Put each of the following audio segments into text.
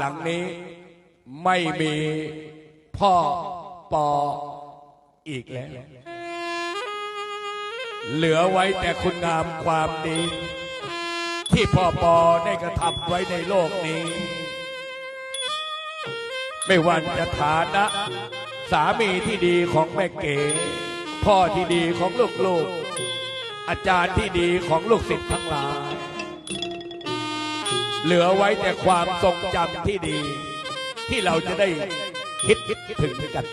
หลังนี้ไม่มีพ่อปออีกแล้ว เหลือไว้แต่คุณงามความดี ที่พ่อปอได้กระทำไว้ในโลกนี้ ไม่ว่าจะฐานะ สามีที่ดีของแม่เก๋ พ่อที่ดีของลูกๆ อาจารย์ที่ดีของลูกศิษย์ทั้งหลาย เหลือไว้แต่ความทรงจำที่ดี ที่เราจะได้คิดถึงกัน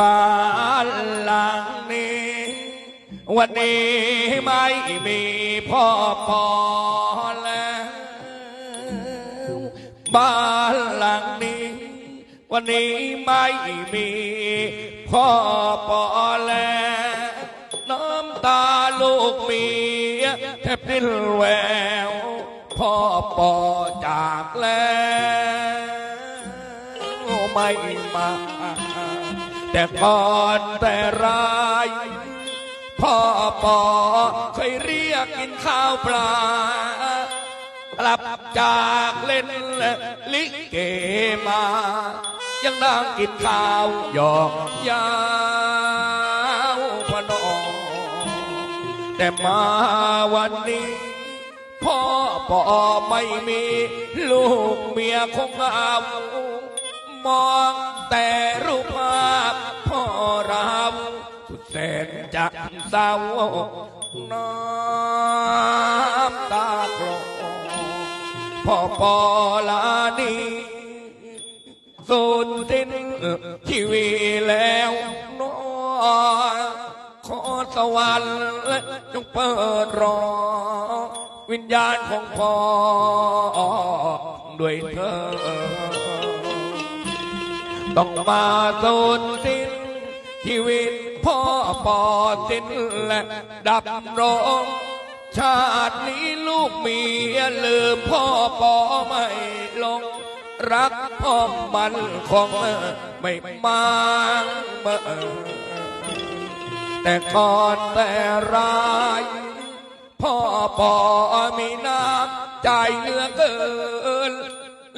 บ้านหลังนี้ วันนี้ไม่มีพ่อปอแล้ว บ้านหลังนี้ วันนี้ไม่มีพ่อปอแล้วน้ำตาลูกเมียแทบสิ้นแวว พ่อปอจากแล้วไม่มา แต่ก่อนแต่รายพ่อปอเคยเรียกกินข้าวปลากลับจากเล่นลิเกมา ยังนั่งกินข้าวหยอกยาวพนอแต่มาวันนี้ พ่อปอไม่มี ลูกเมียคงเอามองแต่รูปภาพพ่อเราสุดแสนจะเศร้าน้ำตาคลอพ่อปอลานี้ ชีวิตแล้วนอขอสวรรค์จงเปิดรอ วิญญาณของพ่อด้วยเธอ ต้องมาสูญสิ้นชีวิตพ่อปอสิ้นและดับรองชาตินี้ลูกเมียลืมพ่อปอไม่ลงรัก อมันคงไม่มาเมื่อแต่ก่อนแต่ร้ายพ่อปอมีน้ำใจเหลือเกิน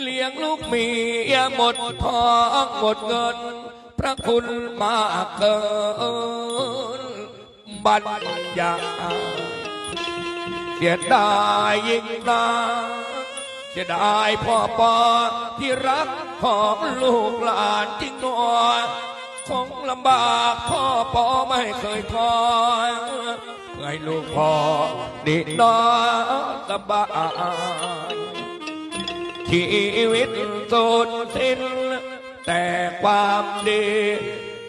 เลี้ยงลูกเมียหมดทองหมดเงิน พระคุณมากเกิน บัญญัติเสียดายยิ่งนา เสียดายพ่อปอที่รักของลูกหลานจริงหนอคงลำบากพ่อปอไม่เคยคอเพื่อให้ลูกพ่อดีนอนสบายชีวิตสูญสิ้น แต่ความดี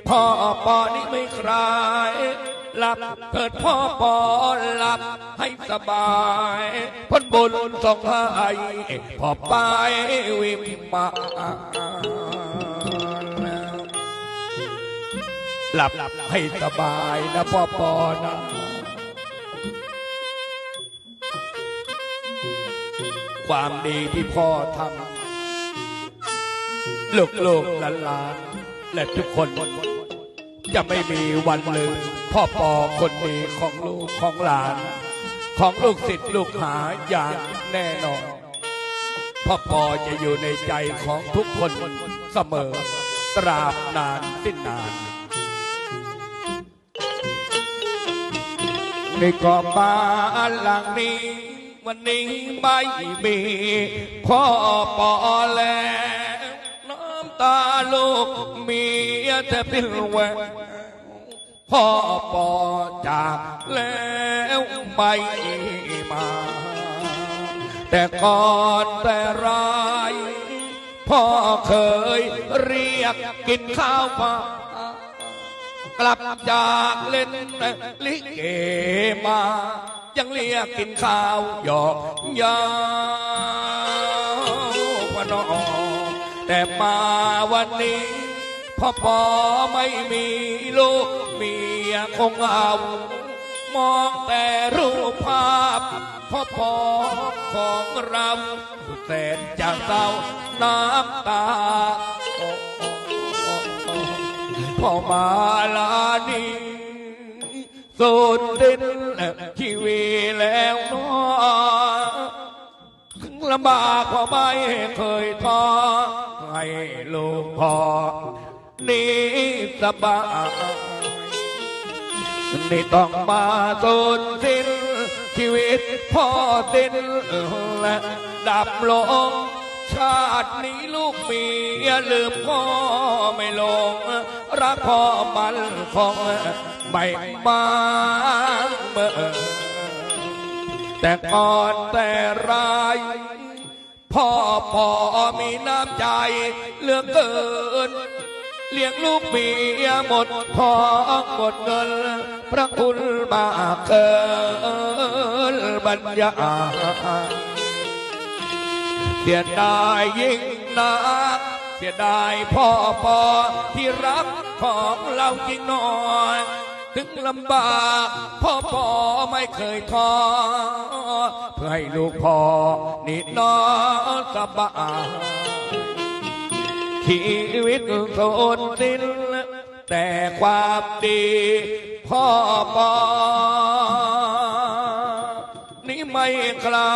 พ่อปอนี่ไม่คลาย หลับเกิดพ่อปอหลับให้สบายพ้นบุญส่งให้พ่อไปวิมมาหลับให้สบายนะพ่อปอนะความดีที่พ่อทำลูกลูกหลานหลานๆและทุกคน จะไม่มีวันลืมพ่อปอคนดีของลูกของหลาน ของลูกศิษย์ลูกหาอย่างแน่นอนพ่อปอจะอยู่ในใจของทุกคนเสมอตราบนานสิ้นนานในกอบบ้านหลังนี้ วันนี้ไม่มีพ่อปอแล้วน้ำตาลูกเมียแทบสิ้นแวว พ่อปอจากแล้วไม่มา แต่ก่อนแต่ไรายพ่อเคยเรียกกินข้าวปลากลับจากเล่นลิเกมา ยังเรียกกินข้าวหยอกยาวพนอแต่มาวันนี้ พ่อปอไม่มีลูกเมียคงเอามองแต่รูปภาพพ่อปอของเราสุดแสนจะเศร้าน้ำตาพ่อมาลานีสุดดินชีวีแล้วนอลำบากพ่อไม่เคยท้อให้ลูกพ่อ นี่สบายนี่ต้องมาสูญสิ้น ชีวิตพ่อสิ้นและดับลง ชาตินี้ลูกเมียลืมพ่อไม่ลง รักพ่อมันคงไม่มาเมื่อแต่ก่อนแต่ไรพ่อพ่อมีน้ำใจเลือกเกิน เลี้ยงลูกเมียหมดทองหมดเงิน พระคุณมากเกินบรรยาเสียดายยิ่งนักเสียดายพ่อปอที่รักของเราจริงน่อยถึงลำบากพ่อปอไม่เคยท้อเพื่อให้ลูกพ่อนี่นอนสบาย ชีวิตโสนสิ้น แต่ความดีพ่อปอนี่ไม่คลา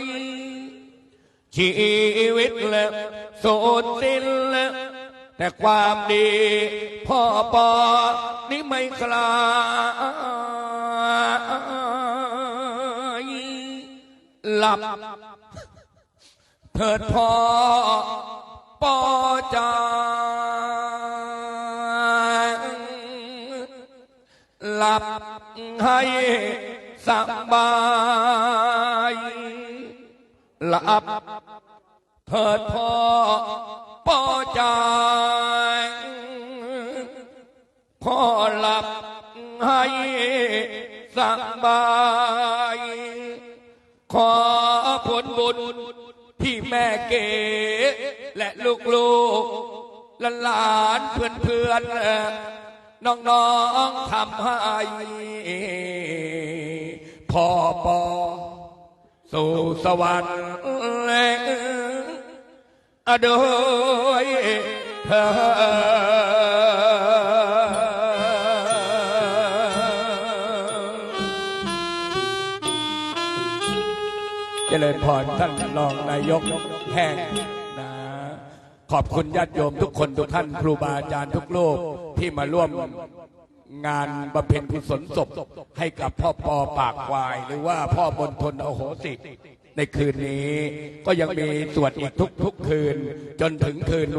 ยชีวิตและโสนสิ้นแต่ความดีพ่อปอนี่ไม่คลาย หลับ เถิดพ่อปอจางหลับให้สบายหลับ เถิดพ่อปอจางพ่อหลับให้สบาย เก๋และลูกๆและหลานเพื่อนๆน้องๆทำให้พ่อปอสู่สวรรค์อโดยเธอเจริญพรท่านรองนายก แห่งนะขอบคุณญาติโยมทุกคนทุกท่านครูบาอาจารย์ทุกโลกที่มาร่วมงานบำเพ็ญกุศลศพให้กับพ่อปอปากควาย หรือว่าพ่อบนทนโอโหสิในคืนนี้ ก็ยังมีสวดอีกทุกๆคืนจนถึงคืนวัน